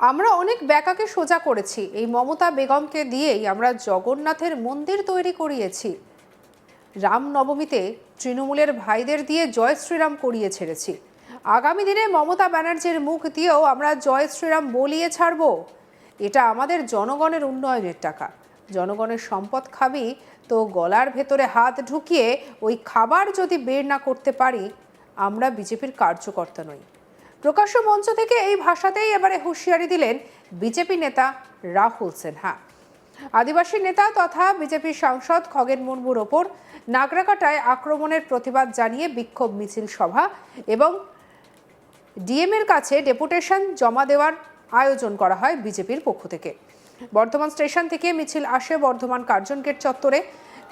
আমরা অনেক ব্যাকাকে সোজা করেছি। এই মমতা বেগমকে দিয়েই আমরা জগন্নাথের মন্দির তৈরি করিয়েছি। রামনবমীতে তৃণমূলের ভাইদের দিয়ে জয় শ্রীরাম করিয়ে ছেড়েছি। আগামী দিনে মমতা ব্যানার্জির মুখ দিয়েও আমরা জয় শ্রীরাম বলিয়ে ছাড়ব। এটা আমাদের জনগণের উন্নয়নের টাকা। জনগণের সম্পদ খাবি, তো গলার ভেতরে হাত ঢুকিয়ে ওই খাবার যদি বের না করতে পারি, আমরা বিজেপির কার্যকর্তা নই। প্রকাশ্য মঞ্চ থেকে এই ভাষাতেই এবারে হুঁশিয়ারি দিলেন বিজেপি নেতা রাহুল সিনহা। আদিবাসী নেতা তথা বিজেপি সাংসদ খগেন মুর্মুর ওপর নাগরাকাটায় আক্রমণের প্রতিবাদ জানিয়ে বিক্ষোভ মিছিল সভা এবং ডিএমের কাছে ডেপুটেশন জমা দেওয়ার আয়োজন করা হয় বিজেপির পক্ষ থেকে। বর্ধমান স্টেশন থেকে মিছিল আসে বর্ধমান কার্জন গেট চত্বরে।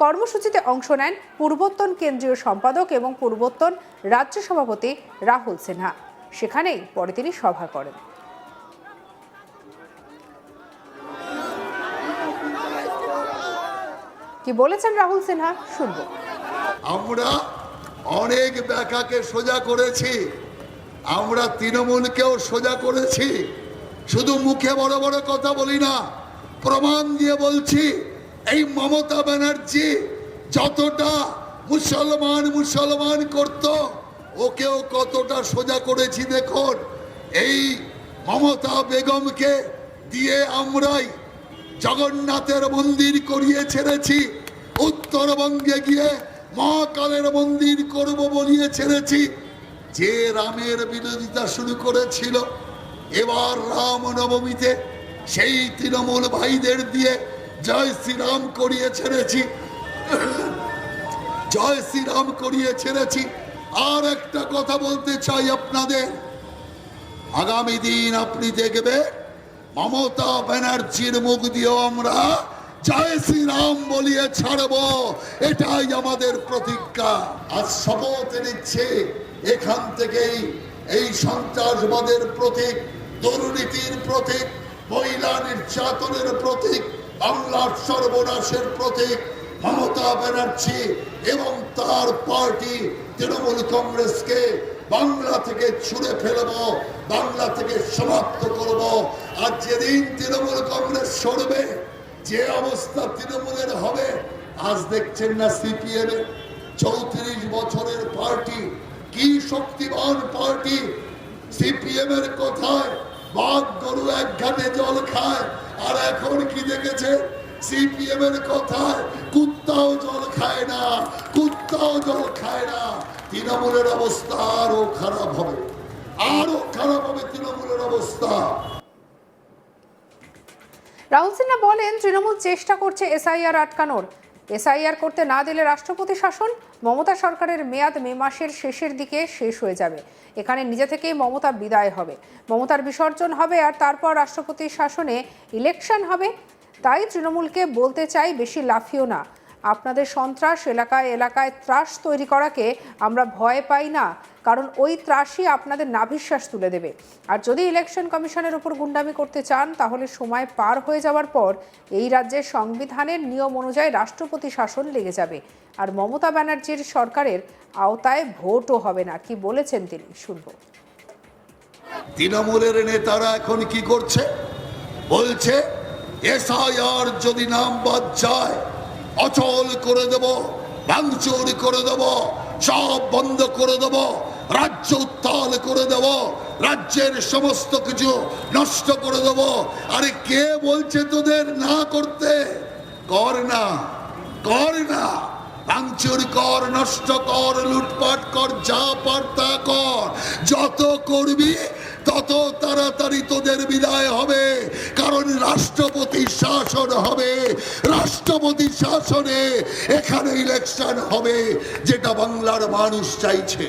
কর্মসূচিতে অংশ নেন পূর্বোত্তন কেন্দ্রীয় সম্পাদক এবং পূর্বোত্তন রাজ্য সভাপতি রাহুল সিনহা। সেখানেই পরে তিনি সভা করেন। কি বলেছেন রাহুল সিনহা? শুনব। আমরা অনেক ব্যাকাকে সোজা করেছি। আমরা তৃণমূলকেও সোজা করেছি। শুধু মুখে বড় বড় কথা বলি না, প্রমাণ দিয়ে বলছি, এই মমতা ব্যানার্জি যতটা মুসলমান মুসলমান করত ওকেও কতটা সোজা করেছি দেখুন। এই মমতা বেগমকে দিয়ে আমরাই জগন্নাথের মন্দির করিয়ে ছেড়েছি। উত্তরবঙ্গে গিয়ে মহাকালের মন্দির করব বলিয়ে ছেড়েছি। যে রামের বিরোধিতা শুরু করেছিল, এবার রাম নবমীতে সেই তৃণমূল ভাইদের দিয়ে জয় শ্রীরাম করিয়ে ছেড়েছি। জয় শ্রীরাম করিয়ে ছেড়েছি। আর একটা কথা বলতে চাই আপনাদের। আগামী দিন আপনি দেখবেন মমতা ব্যানার্জির মুখ দিয়েও আমরা জয় শ্রীরাম বলিয়ে ছাড়ব। এটাই আমাদের প্রতিজ্ঞা। আর শপথ নিচ্ছে এখান থেকেই এই সন্ত্রাসবাদের প্রতীক, দুর্নীতির প্রতীক, মহিলা নির্যাতনের প্রতীক, বাংলার সর্বনাশের প্রতীক। মমতা ব্যানার্জি এবং তার পার্টি তৃণমূল কংগ্রেসকে বাংলা থেকে ছুড়ে ফেলব, বাংলা থেকে সমাপ্ত করব। আর যেদিন তৃণমূল কংগ্রেস সরবে, যে অবস্থা তৃণমূলের হবে, আজ দেখছেন না সিপিএম এর চৌত্রিশ বছরের পার্টি, কি শক্তিমান পার্টি। সিপিএম এর কথায় বাঘ গরু এক ঘাটে জল খায়। আর এখন কি দেখেছে? সিপিএম এর কথায় কুত্তাও জল খায় না, কুত্তাও জল খায় না। তৃণমূলের অবস্থা আরও খারাপ হবে, আরও খারাপ হবে তৃণমূলের অবস্থা। রাহুল সিনহা বলেন, তৃণমূল চেষ্টা করছে এসআইআর আটকানোর। এসআইআর করতে না দিলে রাষ্ট্রপতি শাসন, মমতা সরকারের মেয়াদ মে মাসের শেষের দিকে শেষ হয়ে যাবে। এখানে নিজে থেকেই মমতা বিদায় হবে। মমতার বিসর্জন হবে আর তারপর রাষ্ট্রপতি শাসনে ইলেকশন হবে। তাই তৃণমূলকে বলতে চাই বেশি লাফিও না। আপনাদের সন্ত্রাস এলাকায় এলাকায় ত্রাস তৈরি করাকে আমরা ভয় পাই না, কারণ ওই ত্রাসই আপনাদের নাভিশ্বাস তুলে দেবে। আর যদি ইলেকশন কমিশনের উপর গুন্ডামি করতে চান, তাহলে সময় পার হয়ে যাওয়ার পর এই রাজ্যের সংবিধানের নিয়ম অনুযায়ী রাষ্ট্রপতি শাসন লেগে যাবে। আর মমতা ব্যানার্জির সরকারের আওতায় ভোটও হবে না, কি বলেছেন তিনি, শুনব। তৃণমূলের নেতারা এখন কি করছে? বলছে এসআইআর যদি নাম বাদ যায়, অচল করে দেব, ভাঙচুর করে দেব, সব বন্ধ করে দেব, রাজ্য উত্তাল করে দেব, রাজ্যের সমস্ত কিছু নষ্ট করে দেব। আরে কে বলছে তোদের না করতে? কর না কর না। ভাঙচুর কর, নষ্ট কর, লুটপাট কর, যা পার তা কর। যত করবি তত তাড়াতাড়ি তোদের বিদায় হবে, কারণ রাষ্ট্রপতি শাসন হবে। রাষ্ট্রপতি শাসনে এখানে ইলেকশন হবে, যেটা বাংলার মানুষ চাইছে।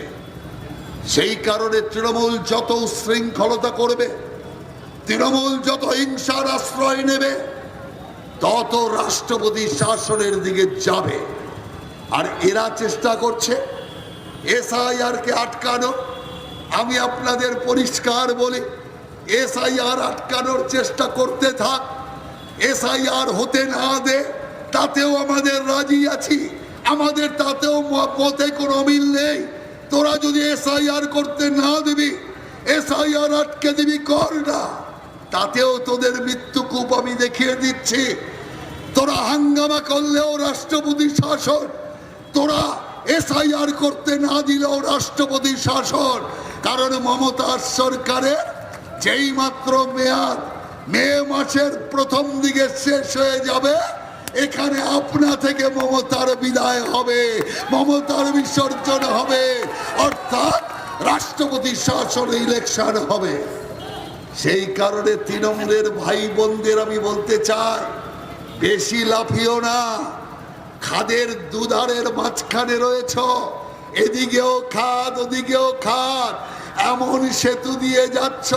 সেই কারণে তৃণমূল যত শৃঙ্খলতা করবে, তৃণমূল যত হিংসার আশ্রয় নেবে, তত রাষ্ট্রপতি শাসনের দিকে যাবে। আর এরা চেষ্টা করছে এসআইআর কে আটকানো আমি আপনাদের পরিষ্কার বলি এসআইআর আটকানোর চেষ্টা করতে থাক। এসআইআর হতে না দে, তাতেও আমাদের রাজি আছি। আমাদের তাতেও মতে কোনো মিল নেই। তোরা যদি এসআইআর করতে না দিবি, এসআইআর আটকে দিবি কর না। তাতেও তোদের মৃত্যুকূপ আমি দেখিয়ে দিচ্ছি। তোরা হাঙ্গামা করলেও রাষ্ট্রপতি শাসন। তোরা এসআইআর করতে না দিলেও রাষ্ট্রপতি শাসন। কারণ মমতার সরকারের যেই মাত্র মেয়াদ, মে মাসের প্রথম দিকে শেষ হয়ে যাবে, এখানে আপনা থেকে মমতার বিদায় হবে, মমতার বিসর্জন হবে, অর্থাৎ রাষ্ট্রপতি শাসন ইলেকশন হবে। সেই কারণে তৃণমূলের ভাই বোনদের আমি বলতে চাই, বেশি লাফিও না, খাদের দুধারের মাঝখানে রয়েছ, এদিকেও খাদ, ওদিকেও খাদ এমন সেতু দিয়ে যাচ্ছ।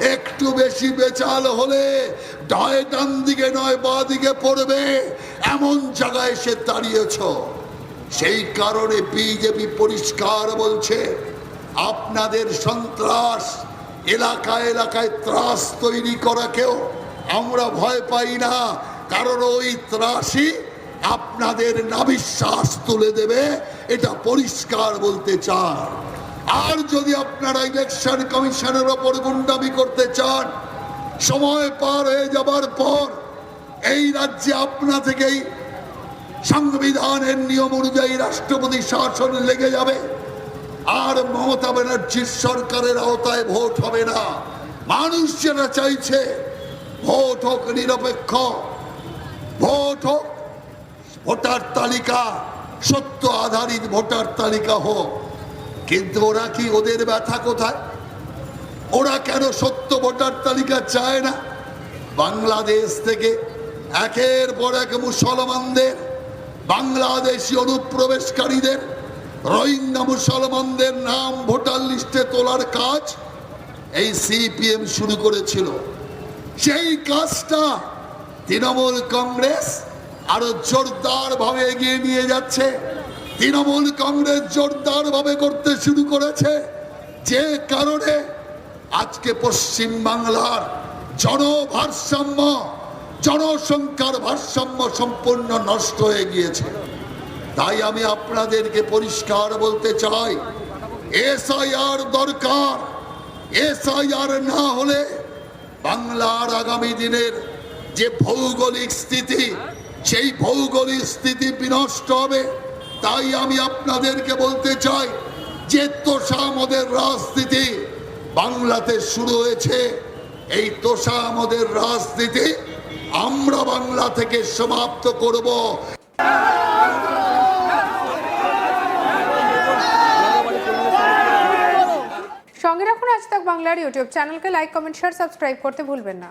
একটু বেশি বেচাল হলে ডয় ডান দিকে নয়, বা দিকে পড়বে। এমন জায়গায় সে দাঁড়িয়েছ। সেই কারণে বিজেপি পরিষ্কার বলছে, আপনাদের সন্ত্রাস এলাকা এলাকায় ত্রাস তৈরি করাকেও আমরা ভয় পাই না। কারণ ওই ত্রাসই আপনাদের নাবিশ্বাস তুলে দেবে। এটা পরিষ্কার বলতে চান। আর যদি আপনারা ইলেকশন কমিশনের ওপর গুন্ডামি করতে চান, সময় পার হয়ে যাবার পর এই রাজ্যে আপনা থেকেই সংবিধানের নিয়ম অনুযায়ী রাষ্ট্রপতি শাসন লেগে যাবে। আর মমতা ব্যানার্জির সরকারের আওতায় ভোট হবে না। মানুষ যেটা চাইছে, ভোট হোক নিরপেক্ষ, ভোট হোক ভোটার তালিকা, সত্য আধারিত ভোটার তালিকা হোক। কিন্তু ওরা কি ওদের ব্যথা কোথায়? ওরা কেন সত্য ভোটার তালিকা চায় না? বাংলাদেশ থেকে একের পর এক মুসলমানদের, বাংলাদেশি অনুপ্রবেশকারীদের, রোহিঙ্গা মুসলমানদের নাম ভোটার লিস্টে তোলার কাজ এই সিপিএম শুরু করেছিল। সেই কাজটা তৃণমূল কংগ্রেস আরও জোরদার ভাবে এগিয়ে নিয়ে যাচ্ছে। তৃণমূল কংগ্রেস জোরদার ভাবে করতে শুরু করেছে। যে কারণে আজকে পশ্চিম বাংলার জনভারসাম্য, জনসংখ্যার ভারসাম্য সম্পূর্ণ নষ্ট হয়ে গিয়েছে। তাই আমি আপনাদেরকে পরিষ্কার বলতে চাই, এসআইআর দরকার। এসআইআর না হলে বাংলার আগামী দিনের যে ভৌগোলিক স্থিতি, সেই ভৌগোলিক স্থিতি বিনষ্ট হবে। তাই আমি আপনাদেরকে বলতে চাই যে তোষা আমাদের রাজনীতি বাংলাতে শুরু হয়েছে। এই তোষা আমাদের রাজনীতি আমরা বাংলা থেকে সমাপ্ত করব। সঙ্গে রাখুন আজ তাক বাংলার ইউটিউব চ্যানেলকে লাইক কমেন্ট শেয়ার সাবস্ক্রাইব করতে ভুলবেন না।